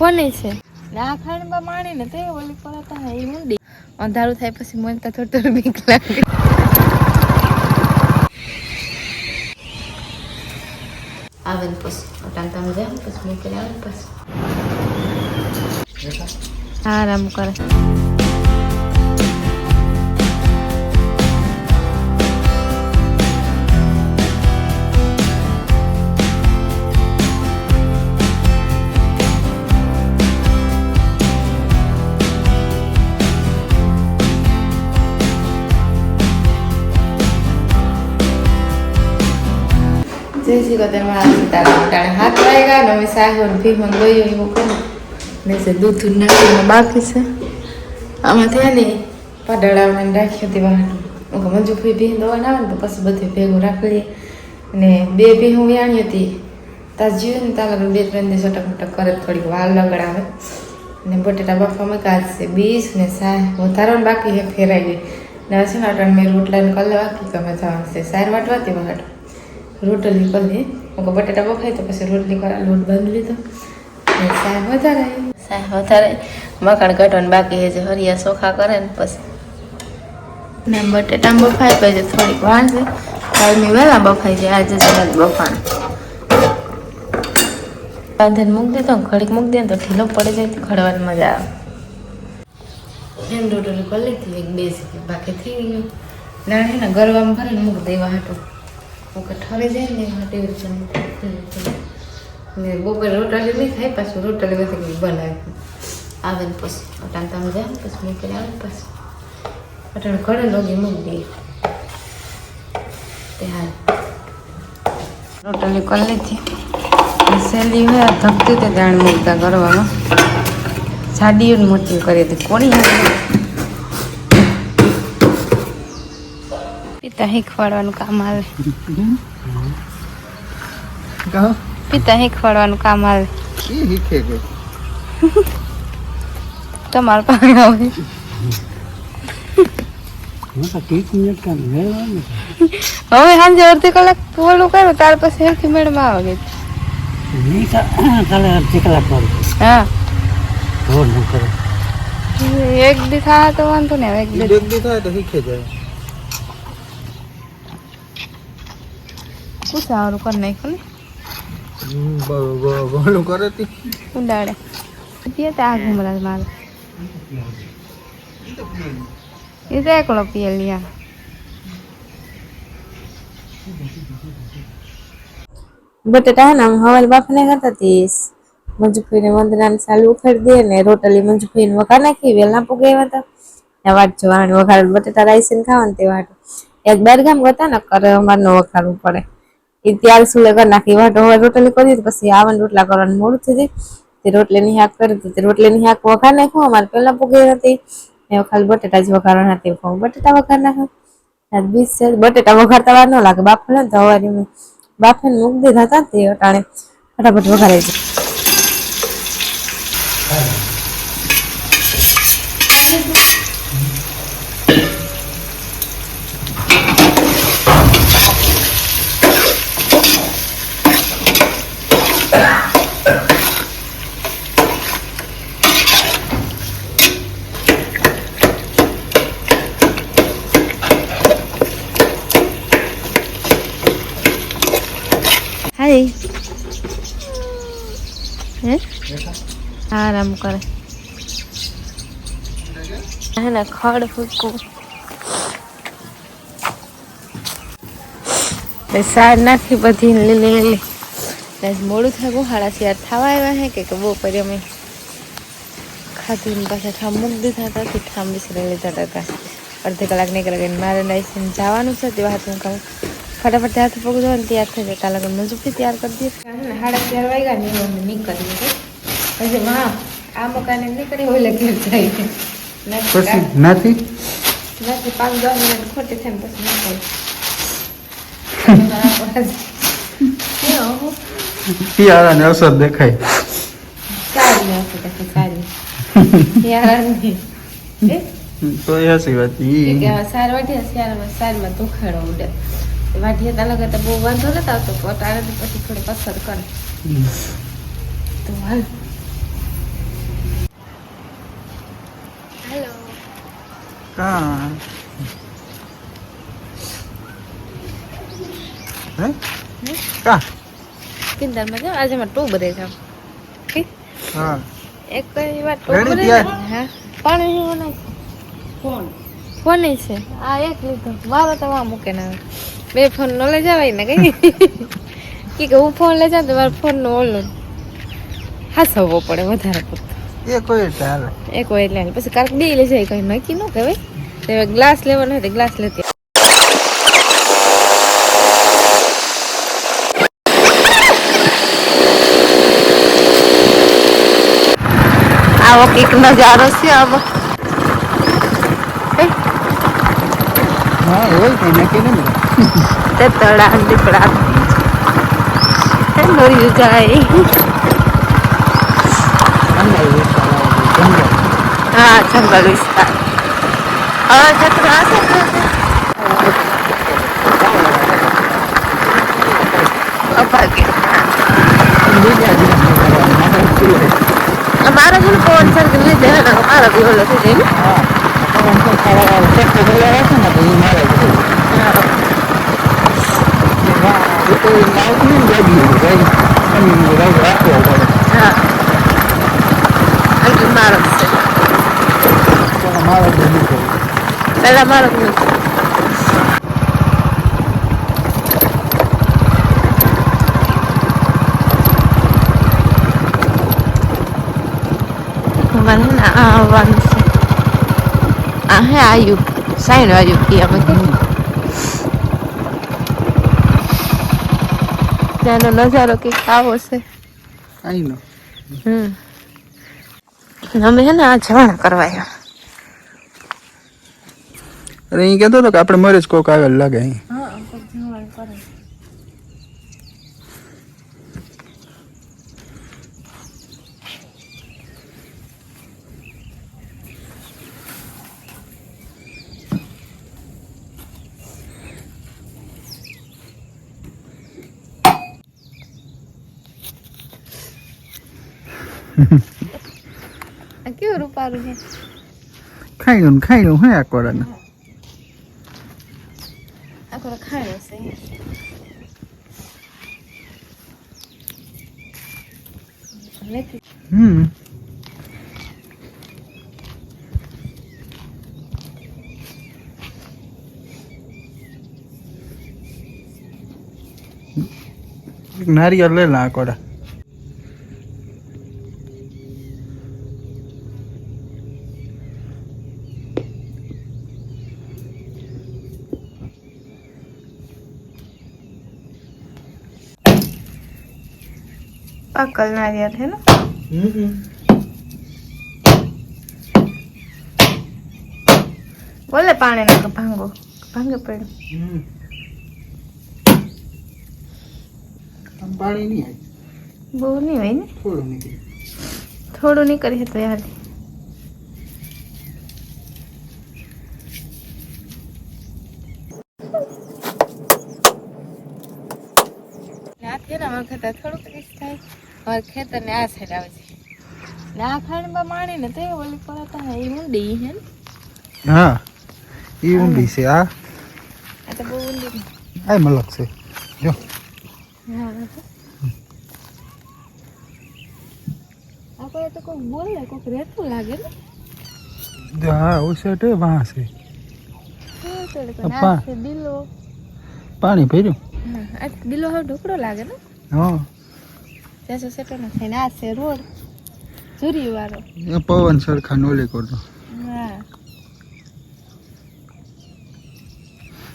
કોની છે. ના ખાંડમાં માણી ને તે ઓલી પડતા એ મુંડી અંધારું થાય પછી મને તો થોડું થોડું બીક લાગે. આવે ને પછી. અટાણ તમે ને પછી મૂકીને આવે ને પછી. આરામ કરે. કૃષ્ણ મારા સીતારામ ટાણે હાથ વાગ્યા ને અમે સાહેબ ભીમન ગયો એવું કરે ને છે દૂધ નાખીને બાકી છે આમાં થયા ને પાડળાવને રાખી હતી કહું મંજુ ફઈ ભીહ દવા આવે ને તો પછી બધું ભેગું રાખી લઈએ અને બે ભી હું વ્યાણી હતી તાર જીવ ને તાર બે ત્રણ દિવસ અટક મટક કરે થોડીક વાર લગડાવે ને બટેટા બાફા મૂકા છે બીજ ને સાય વધારો ને બાકી હે ફેરાઈ ગઈ ને છે ને અટણ મેં રોટલાને ને કલે બાકી ગમે જવાનું છે સાર વાટવાતી વખત રોટલી કરી હું બટાટા બફાય તો પછી રોટલી કરા લોટ બાંધી લીધો. સાહેબ વધારે સાહેબ વધારે મકાન કાઢવાનું બાકી છે જે હરિયા ચોખા કરે ને પછી. ને બટેટા બફાય પછી થોડીક છે કાલની વહેલા બફાઈ જાય આજે જ બફાણ. બાંધીને મૂકી દીધો ઘડીક મૂકી દે તો ઢીલો પડી જાય તો ઘડવાની મજા આવે. એમ રોટલી કરી લીધી એક બે બાકી થઈ ગયું. ના હે ને ગરવામાં ભરીને મૂકી દેવા હાટું. હું કે ઠરી જાય ને એમાં ટેન્શન ને બપોરે રોટલી નહીં ખાય, પાછું રોટલી બધી બનાવી આવે ને પછી અટાણ તમે જાય ને પછી મૂકીને આવે ને પછી. અટાણ ઘરે લોગી મૂકી દઈએ તે હાલ. રોટલી કરી લીધી. સહેલી હોય આ ધકતી તે દાણ મૂકતા કરવામાં જાડીઓ મોટી કરી હતી. કોની પિતા શીખવાડવાનું કામ આવે. કહો. પિતા શીખવાડવાનું કામ આવે. તમારા પાસે આવે. હવે સાંજે અડધી કલાક ઓલું કર્યું ત્યાર પછી સરખી મેળમાં આવે ગઈ. અડધી કલાક હા. રોજ ન કરે. એક દી થાય તો વાંધો ને એક દી. થાય તો શીખે જાય પૂછાવાનું કરી નાખ્યું ને. બોલું કરે તી. ઉડાડે. પીએ તો આ ઘુમરા મારે. એ તો એકલો પીએ લિયા બટેટા ને હવાલ બાફને કરતા તીસ મંજુફીને વંદનાને સાલ ઉખેડી દે ને રોટલી મંજુફીને વઘાર નાખી વેલના પુગે હતા. ને વાટ જવાની વઘાર બટેટા રાઈસ ને ખાવાનું તે વાટ. એક બાર ગામ કરતા ને કરે અમારનો વઘારવું પડે. એ ત્યાર સુલે નાખી? વાટ હવે રોટલી કરી પછી આવન રોટલા કરવાનું મોડું થઈ તે રોટલીની હાક કરી દીધી રોટલીની હાક વઘાર નાખ્યું. અમારે પહેલાં પુગે હતી. એ ખાલી બટેટા જ વઘારવાના હતી બટેટા વઘાર નાખ્યું. બીજ છે. બટેટા વઘારતા વાર ન લાગે. બાફે ને તો હવારી બાફે મૂકી દીધા હતા તે અટાણે. ફટાફટ વઘારાઈ જાય હાય હે આરામ કરે. એને ખડ ફૂકવું સાર નાખી બધી લીલી લીલી. મોડું થાય ગુહાળા સિયાર થવા આવ્યા હે કે બહુ પરી અમે ખાધું પાછા ઠામ મૂક દીધા હતા કે ઠામ વિસરી લીધા હતા અડધી કલાક નીકળી ગઈ મારે નાઈસીને જવાનું છે. તે વાત હું કહું ફટાફટ હાથ પગ ધોઈને તૈયાર થઈ જાય. કાલે ગમે તૈયાર કરી દઈએ. સાડા ચાર વાગ્યા નીકળીએ. છીએ પછી હા આ મકાને નીકળી હોય ઘેર જાય. પછી નથી? નથી પાંચ દસ મિનિટ ખોટી થાય ને પછી નીકળી શિયાળાની અસર દેખાય. સારી નથી દેખી સારી. યાર તો એ હસી વાત સાર વાટીએ શિયાળામાં સારમાં દુખાડો ઉડે. ત્યાં લગે તો બહુ વાંધો નતો આવતો પટાડે પછી થોડીક અસર કરે. તો હાલ. કા? હે? કા? કિંદરમાં જાવ આજે મારે ટુ બધે જાવ હા. એક કઈ વાર ટુ બધે હા. પાણી જેવો ફોન. ફોન છે. આ એક લીધો. મારો તો વાં મૂકે ના. બે ફોન નો લઈ જવાય ને કઈ? કે હું ફોન લઈ જાઉં તો મારો ફોન નો ઓલો હાસવવો પડે વધારે પડતો. એ એટલે ચાલે એક હોય એટલે હાલે. પછી કારક બે લઈ જાય કઈ નક્કી ન કહેવાય તો ગ્લાસ લેવાનો હોય તો ગ્લાસ લેતી આવો. કંઈક નજારો છે આવો. એ, હા હોય કઈ નક્કી નહીં તળા દીપડા. એ જાય. હા જંગલ વિસ્તાર હવે જતું હશે અમારો ને પવન સર્કલ લીધે હે ને અમારો બી ઓલો થઈ જાય ને હા મારો છે પેલા મારો જ નથી અમારે હે ને આ આવવાનું છે આ હે આયુ સાઈન બાજુ કી અમે ત્યાંનો નજારો કંઈક આવો છે આઈ નો હમ અમે હે ને આ જવાના કરવા આવ્યા અરે અહીં કહેતો હતો કે આપણે મરે જ કોક આવેલ લાગે અહીં. આ કેવું રૂપારું છે? ખાઈ ગયું ખાઈ ગયું હે આકોડાને આખો ખાયો છે હમ નારિયેળ લે આકોડા પાકલ નારિયેળ છે ना? બોલે પાણી નાખો ભાંગો ભાંગે પડ્યો પાણી નહીં આવે બહુ નહીં હોય ને થોડું નીકળે થોડું કરી તો યાર ને થોડુંક રીસ થાય અમારા ખેતર ને આ સાઈડ આવે છે. ને આ ખાંડમાં માણી ને તે ઓલી પર હતા એ ઊંડી હે હા એ ઊંડી છે આ આ તો બહુ ઊંડી આ મલક છે. જો. હા આપણે તો કોઈ બોલે કોઈક રહેતું લાગે ને? હા ઓછા વાં છે. પાણી ભર્યું? હા હવે ઢોકળો લાગે ને? હા. ત્યાંસો સેટો ના થઈને આ છે રોડ ઝુરી વાળો એ પવન સરખા નોલી કરતો હા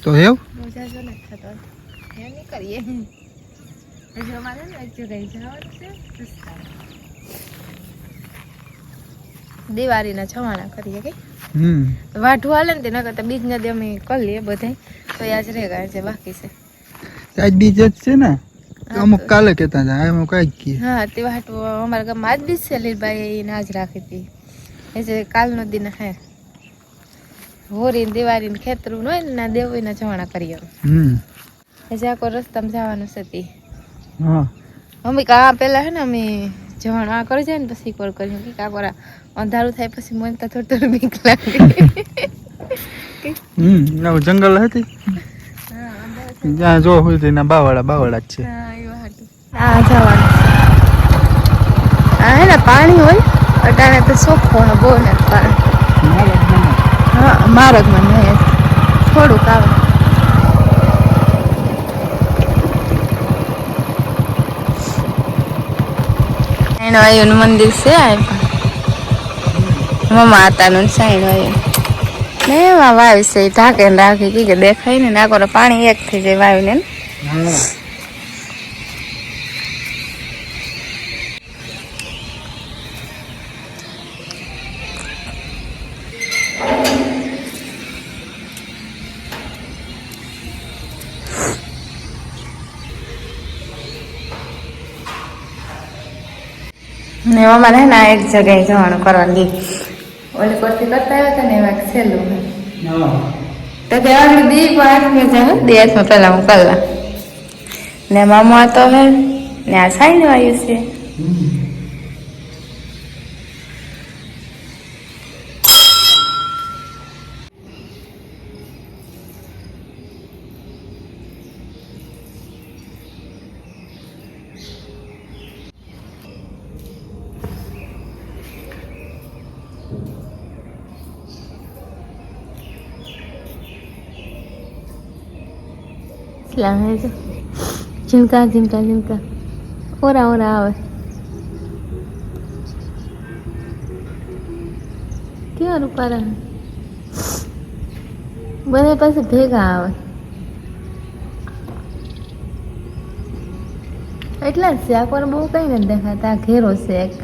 તો એવું મજા જો નથી થતો એ નહીં કરીએ હજુ અમારે ને એક જગ્યાએ જવાનું છે રસ્તા દિવાળીના છવાણા કરીએ કે હમ વાઢું હાલે ને તેના કરતાં બીજના દી અમે કરી લઈએ બધાય તો એ આજ રે છે બાકી છે આજ બીજ જ છે ને તો અમુક કાલે કેતા હતા અમુક કઈ કી હા તે વાટ અમારા ગામમાં આજ બીજ છે લીલબાઈ એને આજ રાખી હતી. એ જે કાલનો દિન હે. હોરી દિવાળી ને ખેતરું હોય ને ના દેવના જવાણા કરીએ હમ. એ જે આખો રસ્તામાં જવાનું છે તે. હા. અમે કા પેલા હે ને અમે જવાનું આ કરી જાય ને પછી કોલ કર્યું કે કાકોરા અંધારું થાય પછી મને તો થોડું થોડું બીક લાગે. હમ. જંગલ હતી? જ્યાં જો હોય તો બાવળા બાવાડા બાવાડા જ છે. આ જવાનું આ એના પાણી હોય અટાણે તો ચોખ્ખો ને બહુ ને પાણી. હા મારગમાં નહીં થોડુંક આવે. સાઈણવાયુનું મંદિર છે આ પણ માતાનું સાઈણ વાયુ ને એમાં વાયુ છે ઢાકે ને રાખી કી દેખાય ને નાખો પાણી એક થઈ જાય વાવીને ને. ને અમારે હે ને એક જગ્યાએ જવાનું કરવાનું. ઓલી પરથી કરતા આવ્યા હતા ને એવા છેલ્લું હે. તો કે આગળ દી પાંચ મેં જાય દિવસમાં પહેલા હું કલાક ને મામા તો હે ને આ સાઈન વાયુ છે. લાવે છે ઝીમકા ઝીમકા ઝીમકા ઓરા ઓરા આવે કેવા રૂપારા બધા પાસે ભેગા આવે એટલા જ છે આ પર બહુ કઈ નથી દેખાતા ઘેરો એક